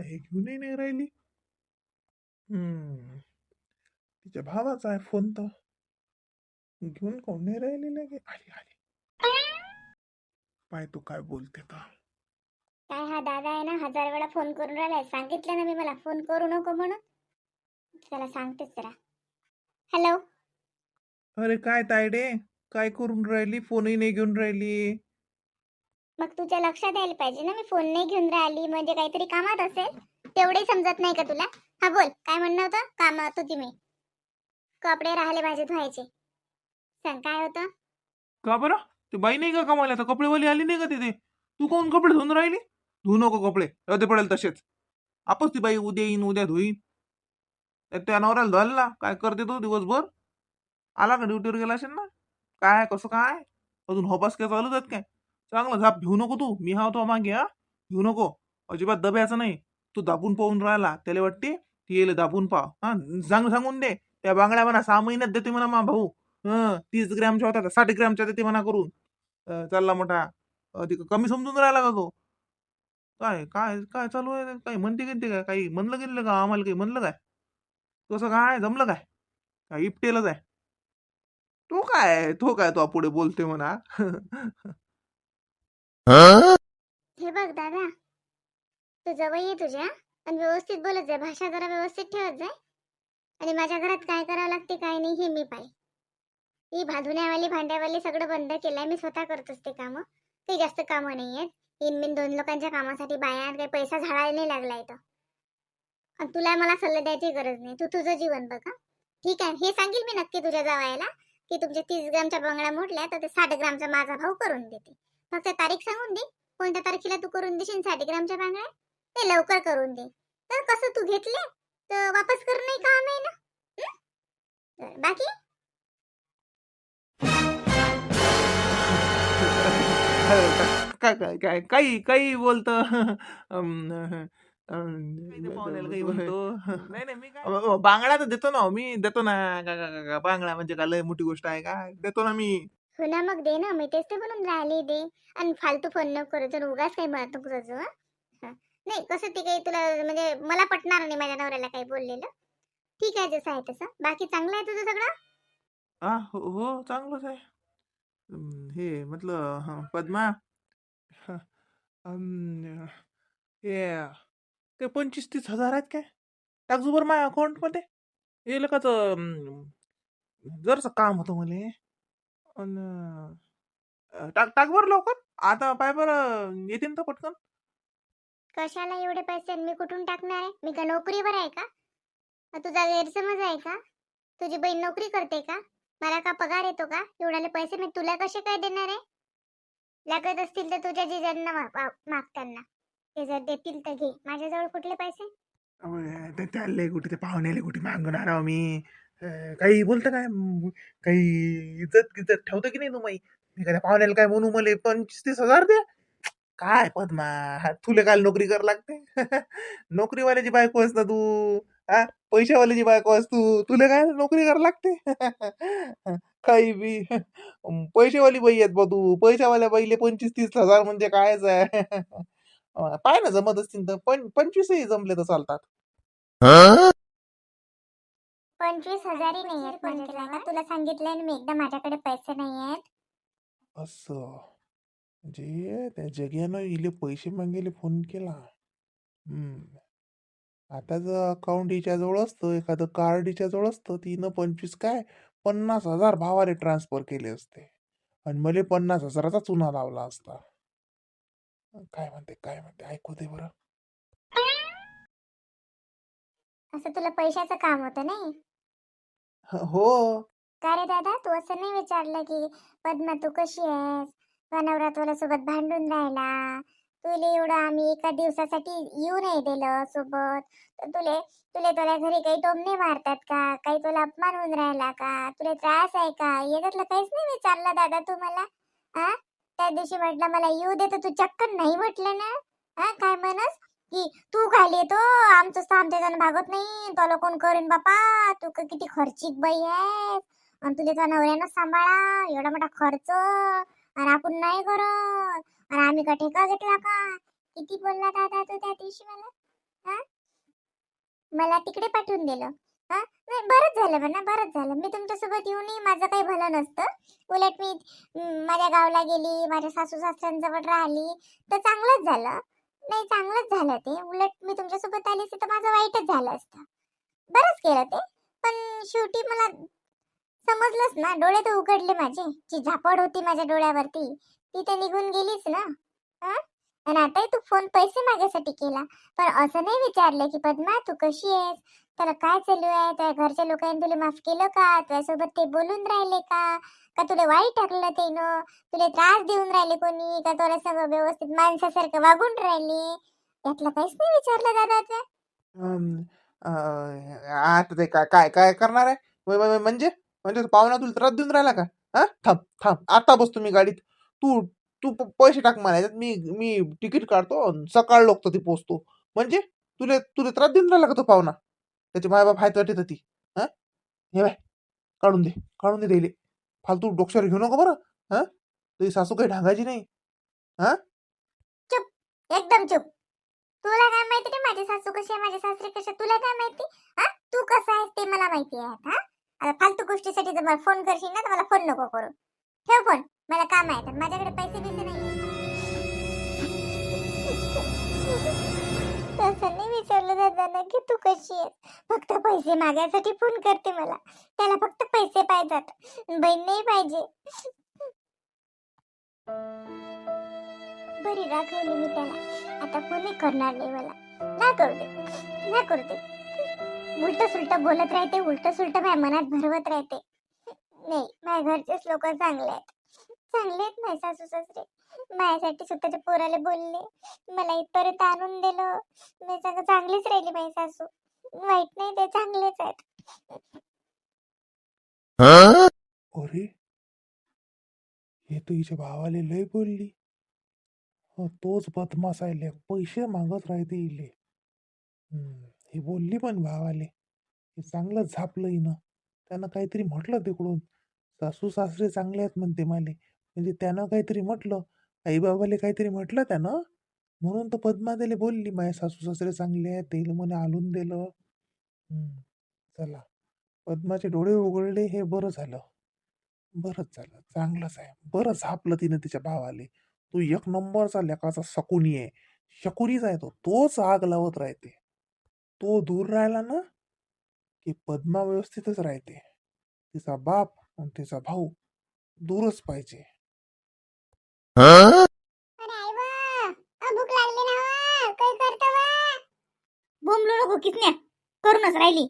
हे घेऊनही नाही राहिली. हम्म. तिच्या भावाचा आहे फोन तर घेऊन कोण नाही राहिली लगे. आली आली. पाय तू काय बोलते तर काय हा दादा आहे ना हजार वेळा फोन करून राहिलाय. सांगितलं ना मी मला फोन करू नको म्हणून. त्याला सांगतेच जरा. हॅलो अरे काय तायडे? काय करून राहिली? फोनही नाही घेऊन राहिली. मग तुझ्या लक्षात यायला पाहिजे ना मी फोन नाही घेऊन राहिली म्हणजे काहीतरी कामात असेल तेवढे समजत नाही का तुला? हा बोल काय म्हणणं होतं? कामात होती मी. कपडे राहिले पाहिजे धुवायचे. सांग काय होतं? का बरं? ते बाई नाही का कमाला? आता कपडेवाली आली नाही का तिथे? तू कोण कपडे धुवून राहिली? धुवू नको कपडे रद्द पडेल तसेच. आपच ती बाई उद्या येईन उद्या धुईन. तर त्या नवऱ्याला धुवाल ना काय करते तो दिवसभर? आला का ड्युटीवर गेला असेल ना? काय कसं काय? अजून होपास काय चालू आहेत काय? चांगलं झाप घेऊ नको तू. मी हा तो मागे हा. घेऊ नको. अजिबात दब्याचं नाही. तू दाबून पाहून राहिला त्याला वाटते ती येईल दाबून पाव हा सांग सांगून दे. त्या बांगड्या म्हणा सहा महिन्यात देते म्हणा मा भाऊ. हं तीस ग्रॅमच्या होता साठ ग्रॅमच्या देते म्हणा करून. चालला मोठा. तिक कमी समजून राहिला का तो? काय काय काय चालू आहे? काही म्हणते गिनते काय? काही म्हणलं गेलं का? आम्हाला काही म्हणलं काय? कसं काय? जमलं काय? काय इपटेलच आहे. तो काय? तो काय तो पुढे बोलते म्हणा. हे बघ दादा तू जवळ ये तुझ्या आणि व्यवस्थित बोलत जाय भाषा जरा व्यवस्थित ठेवत जाय आणि माझ्या घरात काय करावं लागते काय नाही हे मी पाय ही भाधुण्यावाली भांड्यावाली सगळं बंद केलंय. मी स्वतः करत असते कामं. काही जास्त कामं नाही आहेत. इन बिन दोन लोकांच्या कामासाठी बाया काही पैसा झाडायला नाही लागलाय तर आणि तुला मला सल्ला द्यायची गरज नाही. तू तुझं जीवन बघ ठीक आहे. हे सांगेल मी नक्की तुझ्या जावायला की तुमच्या तीस ग्रामच्या बंगड्या मोडल्या तर ते साठ ग्रामचा माझा भाऊ करून देते फक्त तारीख सांगून दे. कोणत्या तारखेला तू करून देशील? साठ ग्रामच्या बांगड्या? ते लवकर करून दे. तर कसं तू घेतले? तर वापस कर नाही काम आहे ना? हं? बाकी? काय काय काय काही काही बोलत. काही म्हणतो. नाही नाही मी काय बांगडा तर देतो ना मी. देतो ना का- का- का- का- बांगडा म्हणजे काय? लय मोठी गोष्ट आहे का? देतो ना मी. हो ना मग दे ना मी तेच ते म्हणून राहिली दे आणि फालतू फोन नको करत जर उगाच काही म्हणत नको त्याचं नाही कसं ते काही तुला म्हणजे मला पटणार नाही माझ्या नवऱ्याला काही बोललेलं. ठीक आहे जसं आहे तसं. बाकी चांगलं आहे तुझं सगळं? हा हो हो चांगलंच आहे. हे म्हटलं हं, पद्मा. हं, अं, हे ते पंचवीस तीस हजार आहेत काय? टाकजो बरं माझ्या अकाउंटमध्ये हे लकाच जरसं काम होतं मला. अं, टाक टाक बरं लवकर. आता पाय बरं येतील तर पटकन. कशाला एवढे पैसे मी कुठून टाकणार आहे? मी का नोकरीवर आहे का? तुझा गैरसमज आहे का? तुझी बहीण नोकरी करते का? मला का पगार येतो का? एवढ्याले पैसे मी तुला कसे काय देणार आहे? लागत असतील तर तुझ्या जिजांना मा- मा- मागताना. ते जर देतील तर घे. माझ्याजवळ कुठले पैसे? अबे, ते चालले कुठे ते पाहुण्याले कुठे मागणार आहो मी. अं, काही बोलतं काय काही इज्जत गिज्जत ठेवतं की नाही तुम्ही मी काय पाहुण्याला काय म्हणू मला? पंचवीस तीस हजार द्या. काय पद्मा? हा, तुले काल नोकरी कर लागते. नोकरीवाल्याची बायको असता तू? हा पैशावाल्याची बायको अस तू? तुला काय नोकरी कर लागते? काही बी. अं, पैशावाली बाई आहेत बा तू. पैशावाल्या बाईले पंचवीस तीस हजार म्हणजे कायच आहे? अं, पाय ना जमत असतील तर. पण पंचवीसही जमले तर चालतात. पंचवीस हजारही नाही आहेत फोन केला का तुला सांगितलंय ना मी एकदा माझ्याकडे पैसे नाही आहेत. असं? म्हणजे त्या जग्यानं इले पैसे मागेले फोन केला. हम्म. आता जर अकाउंट हिच्याजवळ असतं एखादं कार्ड हिच्याजवळ असतं तिनं पंचवीस काय? पन्नास हजार भावाले ट्रान्सफर केले असते. आणि मला पन्नास हजाराचा चुना लावला असता. काय म्हणते काय म्हणते? ऐकू दे बरं. असं तुला पैशाचं काम होतं नाही? हो का रे दादा? तू असं नाही विचारलं की पद्मा तू कशी आहेस? तुझा नवरा तुला सोबत भांडून राहिला. तुले एवढं आम्ही एका दिवसासाठी येऊ नाही दिलं सोबत. तर तुले तुले तुला घरी काही टोमणे मारतात का? काही तुला अपमान होऊन राहिला का? तुला त्रास आहे का? याच्यातलं काहीच नाही विचारलं दादा तू मला. हा त्या दिवशी म्हटलं मला येऊ दे तर तू चक्कन नाही म्हटलं ना? हा काय म्हणस? की तू खाली येतो आमचं तर आमच्या जण भागत नाही तुला कोण करेन बापा? तू का किती खर्चिक बाई आहे आणि तुला तुझ्या नवऱ्यानं सांभाळा एवढा मोठा खर्च. आणि आपण नाही करत. आणि आम्ही का ठेका घेतला का? किती बोलला दादा तू त्या दिवशी मला? हा? मला तिकडे पाठवून दिलं. नाही बरंच झालं म्हणा बरंच झालं. मी तुमच्यासोबत येऊनही माझं काही भलं नसतं. उलट मी माझ्या गावाला गेली माझ्या सासू सासऱ्यांजवळ राहिली तर चांगलंच झालं. नाही चांगलंच झालं ते. उलट मी तुमच्यासोबत आली असते तर माझं वाईटच झालं असतं. बरंच केलं ते. पण शेवटी मला समजलंच ना डोळे तर उघडले माझे. जी झापड होती माझ्या डोळ्यावरती ती तर निघून गेलीच ना. पण आणि आताही तू फोन पैसे मागायसाठी केला. पण असं नाही विचारलं की पद्मा तू कशी आहेस? त्याला काय चालू आहे? त्या घरच्या लोकांनी तुला माफ केलं का? तुझ्यासोबत ते बोलून राहिले का? का तुला वाईट टाकलं त्यानं तुला त्रास देऊन राहिले कोणी? का तुला सगळं व्यवस्थित माणसासारखं वागून राहिले? यातलं काहीच नाही विचारलं दादा त्या आता ते काय काय काय करणार आहे? म्हणजे? म्हणजे पाहुणा तुला त्रास देऊन राहिला का? हा? थांब थांब. आता बसतो मी गाडीत. तू तू प- पैसे टाक मला याच्यात मी मी तिकीट काढतो सकाळ लोक ती पोचतो. म्हणजे तुला तुला त्रास देऊन राहिला का तो पाहुणा? त्याचे मायबाप हायत वाटत ती. हा? हे बाय काढून दे काढून दे दिले फालतू डोक्षावर घेऊ नको बरं. हा? तुझी सासू काही ढांगायची नाही. एकदम चुप. तुला काय माहिती रे माझी सासू कशी आहे माझे सासरे कसे तुला काय माहिती? हा? तू कसा आहेस ते मला माहिती आहे आता. आता फालतू गोष्टीसाठी जर मला फोन करशील ना तर मला फोन नको करू. ठेव फोन मला काम आहे तर माझ्याकडे पैसे बिसे नाही तसं नाही विचारलं दादांना की तू कशी आहेस. फक्त पैसे मागायसाठी फोन करते मला. त्याला फक्त पैसे पाहिजेत. बहीण नाही पाहिजे. बरी रागवली मी त्याला. आता कोणी करणार नाही मला. ना करू दे. ना करू दे. उलट सुलट बोलत राहते उलट सुलट माझ्या मनात भरवत राहते. नाही माझ्या घरचेच लोक चांगले आहेत. चांगले आहेत माझे सासू सासरे. माझ्यासाठी स्वतःच्या पोराला बोलले. मला इथपर्यंत आणून दिलं. मी सगळं चांगलीच राहिली माझी सासू. वाईट नाही ते चांगलेच आहेत. अरे हे तर हिच्या भावाले लय बोलली. तोच बदमाश आहे लेक. पैसे मागत राहते इले. हम्म, हे बोलली पण भावाले. हे चांगलं झापलं हिनं. त्यानं काहीतरी म्हटलं तिकडून. सासू सासरे चांगले आहेत म्हणते माले. म्हणजे त्यानं काहीतरी म्हटलं आईबाबाले काहीतरी म्हटलं त्यानं. म्हणून तर पद्मा त्याला बोलली माझ्या सासू सासरे चांगले आहेत तेल म्हणे आणून दिलं. चला. पद्माचे डोळे उघडले हे बरं झालं. बरंच झालं. चांगलंच आहे. बरं झापलं तिनं तिच्या भावाले. तो एक नंबरचा लेकाचा शकुनी आहे. शकुनीच आहे तो. तोच आग लावत राहते. तो दूर राहिला ना की पद्मा व्यवस्थितच राहते. तिचा बाप आणि तिचा भाऊ दूरच पाहिजे. अरे भूक लागली ना काय करतो बोंबलो नको करूनच राहिली.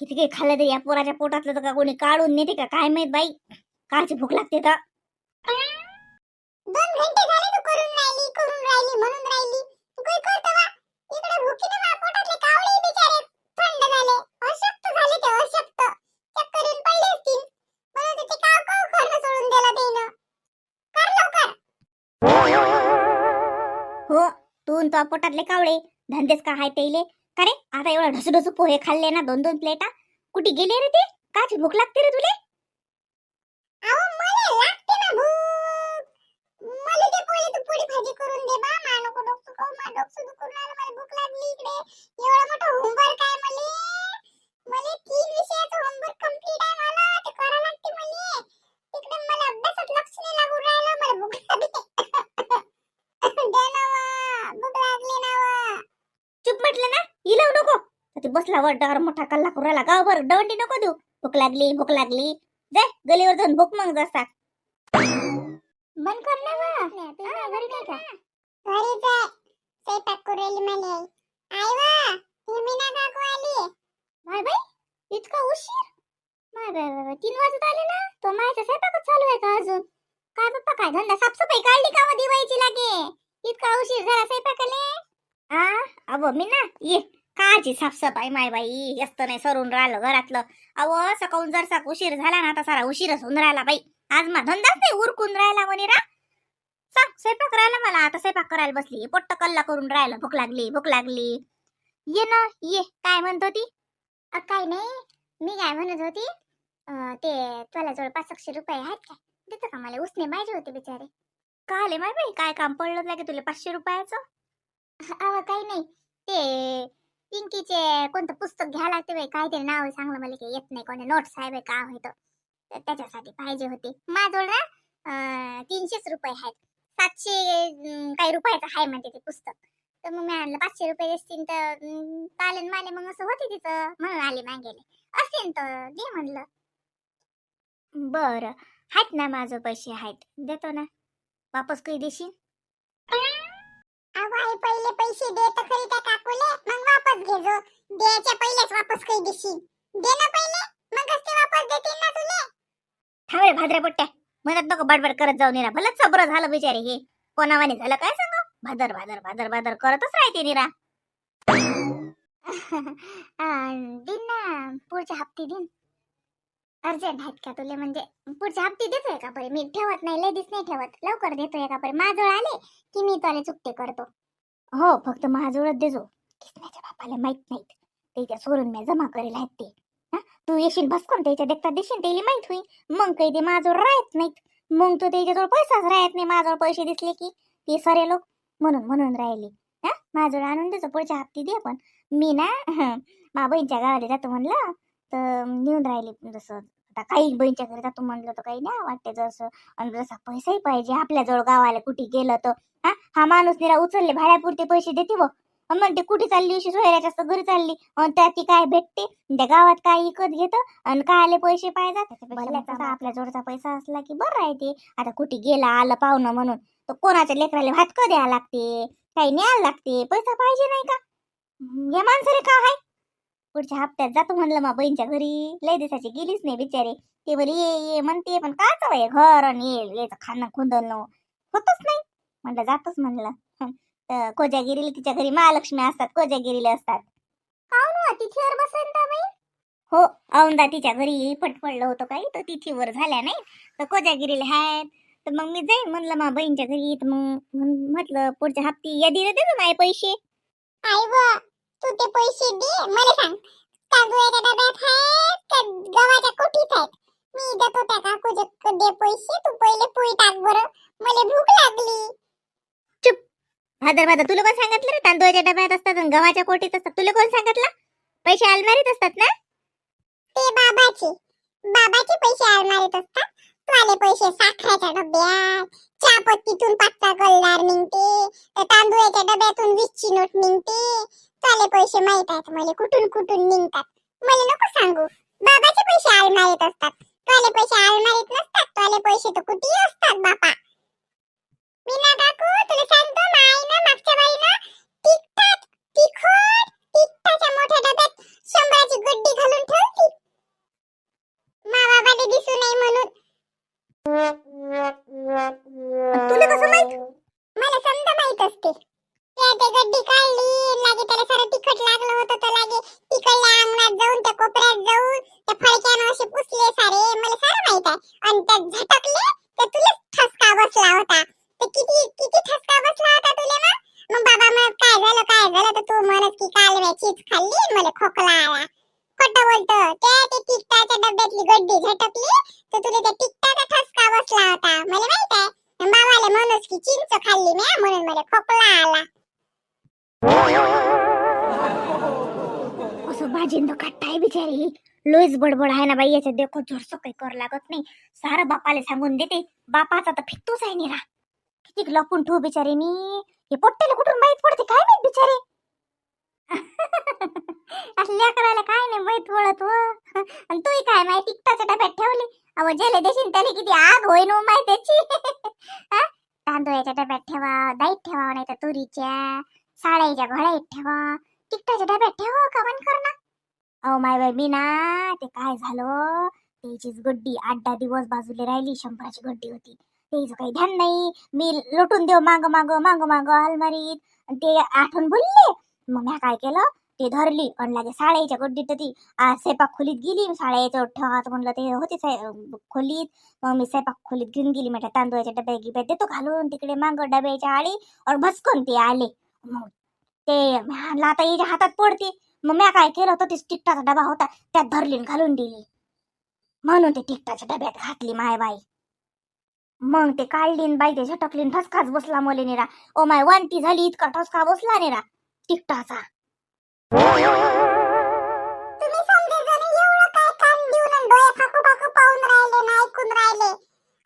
किती काही खाल्लं तरी या पोराच्या पोटातलं तर का कोणी काढून नेते का? काय माहीत बाई? काची भूक लागते तर. दोन घंटे झाले तू करून राहिली करून राहिली म्हणून राहिली. तू तो पोटातले कावळे धंदेच का हाय तेले का रे? आता एवढा ढसू ढसू पोहे खाल्ले ना दोन दोन प्लेटा कुठे गेले रे ते? काची भूक लागते रे तुले? बसला वड्डावर मोठा कल्ला करू राहिला गावभर दवंडी नको देऊ. भूक लागली भूक लागली. जाय गलीवर जाऊन भूक मग जसा. बंद कर ना वा. घरी नाही का घरीच आहे. स्वयंपाक करू राहिली मला आई वा मीना काकू आली बाय बाय इतका उशीर. Bye bye. तीन वाजत आले ना. तो माझ्या स्वयंपाकच चालू आहे का अजून? काय पप्पा काय धंदा? साफसफाई काढली का व दिवाळीची लागे? इतका उशीर झाला स्वयंपाकाले? आ अबो मी ना ये. काची साफसफाई माय बाई. जास्त नाही सरून राहिलं घरातलं. अव सकाळून जर साक उशीर झाला ना तर सारा उशीरच होऊन राहिला बाई. आज मा धंदाच नाही उरकून राहिला म्हणे रा. सांग स्वयंपाक राहिला मला. आता स्वयंपाक करायला बसली. पोट्ट कल्ला करून राहिलं. भूक लागली भूक लागली. ये ना ये. काय म्हणत होती? काय नाही. मी काय म्हणत होती? ते तुला जवळ पाच एकशे रुपये आहेत काय? देतं का मला? उसने पाहिजे होते बिचारे. का आले माय बाई? काय काम पडलं लागे तुला? पाचशे रुपयाचं? अहो काही नाही. ते पिंकीचे कोणतं पुस्तक घ्या लागते बाई ते नाव आहे, चांगलं मला काही येत नाही कोणी नोट्स आहे का होतं तर त्याच्यासाठी पाहिजे होते. माझ्याजवळ ना तीनशेच रुपये आहेत. सातशे काही रुपयाचं आहे म्हणते ते पुस्तक. तर मग मी आणलं पाचशे रुपये असतील तर चालेल माले मग असं होते तिथं म्हणून आले मागेले. असेल तर दे म्हणलं. बरं. आहेत ना माझं पैसे आहेत. देतो ना. वापस काही देशील? आई पहिले पैसे दे तर खरी त्या काकूले मग वापस घे जो. द्यायच्या पहिलेच वापस काही देशील दे ना पहिले मगच ते वापस देतील ना तुले. थांबे भाद्रा पोट्ट्या म्हणत नको बडबड करत जाऊ निरा. भलत सबर झालं बिचारे हे. कोणावाने झालं काय सांगू? भादर भादर भादर भादर करतच राहते निरा. दिन ना पुढच्या हप्ती दिन. अर्जंट आहेत का तुले म्हणजे? पुढच्या हप्ती देतोय का बरे? मी ठेवत नाही लेडीज नाही ठेवत. लवकर देतोय का बरे? माझजवळ आले की मी तुला चुकते करतो. हो फक्त माझजवळच देजो किसण्याच्या बापाला माहीत नाहीत. त्याच्या सोडून मी जमा करेल आहेत ते. हा? तू येशील बसकून त्याच्या देखता देशील त्याला माहीत होईल. मग काही ते माझ्याजवळ राहत नाहीत. मग तो त्याच्याजवळ पैसाच राहत नाही. माझ्याजवळ पैसे दिसले की ते सरे लोक म्हणून म्हणून राहिले. हा? माझ्याजवळ आणून देजो पुढच्या हप्ती दे पण. मी ना मा बहीणच्या गावाला जातो म्हणलं तर नेऊन राहिले जसं आता काही बहीणच्या घरी जातो म्हणलं तर काही नाही वाटते जसं. आणि जसा पैसाही पाहिजे आपल्याजवळ गावाला कुठे गेलं तर. हा हा माणूस निरा उचलले भाड्यापुरते पैसे देते व. म्हणते कुठे चालली अशी सोयऱ्याच्या घरी चालली? त्या ती काय भेटते? त्या गावात काय विकत घेत? आणि काय आले पैसे पाहिजे आपल्या जोडचा पैसा असला की बरं राहते आता कुठे गेला आलं पाहुणं म्हणून तर कोणाच्या लेकराला भात क द्यावं लागते? काही न्यायला लागते. पैसा पाहिजे नाही का? या माणसाने का आहे पुढच्या हप्त्यात जातो म्हणलं मा बहीणच्या घरी. लय दिवसाची गेलीच नाही बिचारे. ते बोली ये ये म्हणते. पण काय वय घर आणि ये याचं खाणं खुंदल होतच नाही. म्हणलं जातच म्हणलं. कोजागिरीला तिच्या घरी महालक्ष्मी असतात कोजागिरीला असतात. तिथीवर बसन हो औंदा तिच्या घरी पडलं होतं काही तर तिथीवर झाल्या नाही. तर कोजागिरीला आहेत तर मग मी जाईन म्हणलं मा बहीणच्या घरी. तर मग म्हटलं पुढच्या हप्ती यादीला देतो माझे पैसे. आई तू ते पैसे दे. मला सांग तांदूळाच्या डब्यात आहेत का गव्हाच्या कोठीत आहेत? मी देतो त्या काकूचे दे पैसे. तू पहिले पोळी टाक बरं. मला भूक लागली. चुप. भादर भादर तुला कोण सांगितलं रे तांदूळाच्या डब्यात असतात आणि गव्हाच्या कोठीत असतात? तुला कोण सांगितलं? पैसे अलमारीत असतात ना? ते बाबाचे. बाबाचे पैसे अलमारीत असतात. तुझे पैसे साखरेच्या डब्यात चहापत्तीतून पत्ता कलदार निघते. तर तांदूळाच्या डब्यातून वीसची नोट निघते. तुझे पैसे माहीत आहेत मला कुठून कुठून निघतात? मला नको सांगू. बाबाचे पैसे अलमारीत असतात. तुझे पैसे अलमारीत नसतात तुझे पैसे तर कुठेही असतात बापा. मीना काकू तुला सांगतो माईनं मागच्या बाईनं तिखटात तिखट तिखटाच्या मोठ्या डब्यात शंभराची गड्डी घालून ठेवली. मा बाबाने दिसू नये म्हणून तुला कसं माहीत मला समजा माहीत असते त्या ते गड्डी काढली. लागे त्याला सारं तिखट लागलं होतं तर लागे तिकडल्या अंगणात जाऊन त्या कोपऱ्यात जाऊन त्या फडक्यानं असे पुसले सारे. मला सारं माहीत आहे. आणि त्यात झटकले तर तुला ठसका बसला होता. तर किती किती ठसका बसला होता तुला मग? मग बाबा मग काय झालं काय झालं? तर तू म्हणत की काल मी चीज खाल्ली मला खोकला आला. खोटं बोलतो. त्या ते तिखटाच्या डब्यातली गड्डी झटकली तर तुला त्या तिखटाचा ठसका बसला होता. मला माहीत आहे. आणि बाबाला म्हणूच की चिंच खाल्ली मी म्हणून मला खोकला आला. असं भाजींद काटाय बिचारी. लोईच बडबड आहे ना बाई याच्यात देखो जोरसं काही कर लागत नाही. सारं बापाला सांगून देते बापाचा तर फिकतोच आहे निरा. किती लपून ठेवू बिचारी मी? हे पोट्ट्याला कुठून माहीत पडते? काय माहीत बिचारे? असल्या करायला काय नाही माहीत पडत व. आणि तू काय माहिती तिकटाच्या डब्यात ठेवली. अहो जेले देशील त्याला किती आग होईन हो माहिती त्याची तांदूळाच्या डब्यात ठेवा दाईत ठेवा नाही तर तुरीच्या. साड्याच्या घड्यात ठेवा. तिकटाच्या डब्यात ठेवा का? मन कर ना. अहो माय बाई मी ना ते काय झालं? त्याचीच गड्डी आठ दहा दिवस बाजूला राहिली शंभराची गड्डी होती. त्याचं काही ध्यान नाही. मी लोटून देऊ माग माग माग माग अलमारीत. आणि ते आठवण बोलले. मग मी काय केलं? ते धरली पण लागे साड्याच्या गड्डीत ती आ, स्वयंपाक खोलीत गेली. साळ्याच्या ठेवायचं म्हणलं ते होते खोलीत. मग मी स्वयंपाक खोलीत घेऊन गेली. म्हटलं तांदूळाच्या डब्या गिब्यात देतो घालून तिकडे माग डब्याच्या आळी और भसकून ते आले. मग ते आता हातात पडते. मग म्या काय केलं होतं ते टिकटाचा डबा होता त्यात धरली घालून दिली. म्हणून ते टिकटाच्या डब्यात घातली माय बाई. मग ते काढलीन बाई ते झटकली ठसकाच बसला मोले निरा. ओ माय वांती झाली इतका ठसका बसला निरा. टिकटाचा. पाहून ना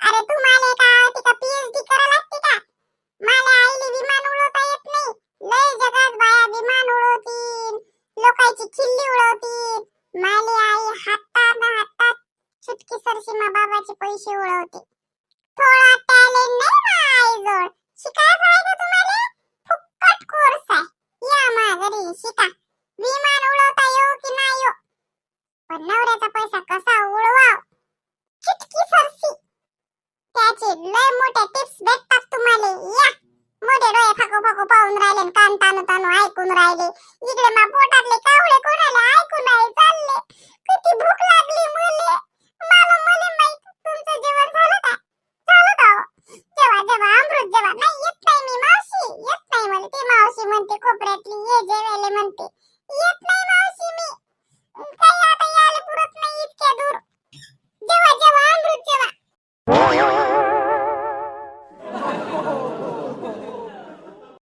अरे तू काय का का पीएचडी करा लागते का? मला पैसे उडवते. थोडा टॅलेंट नाही ना आईजवळ. शिकायचं आहे का तुम्हाला फुकट कोर्स आहे. या माघरी शिका. विमान उडवता येऊ की नाही येऊ? पण नवऱ्याचा पैसा कसा उडवाव? चिटकी फरसी त्याचे लय मोठे टिप्स भेटतात तुम्हाला. या. मोठे डोळे फाको फाको पाहून राहिले कान तानू तानू ऐकून राहिले. इकडे मा पोटातले कावळे कोणाला ऐकून राहिले चालले. किती भूक लागली मुले. मला मुले माहीत तुमचं जेवण झालं का झालं का हो? जेवा जेवा अमृत जेवा नाही येत नाही मी मावशी येत नाही मला ती मावशी म्हणते कोपऱ्यातली ये जेवायला म्हणते. येत नाही मावशी मी. काही आता यायला पुरत नाही इतक्या दूर. जेवा जेवा अमृत जेवा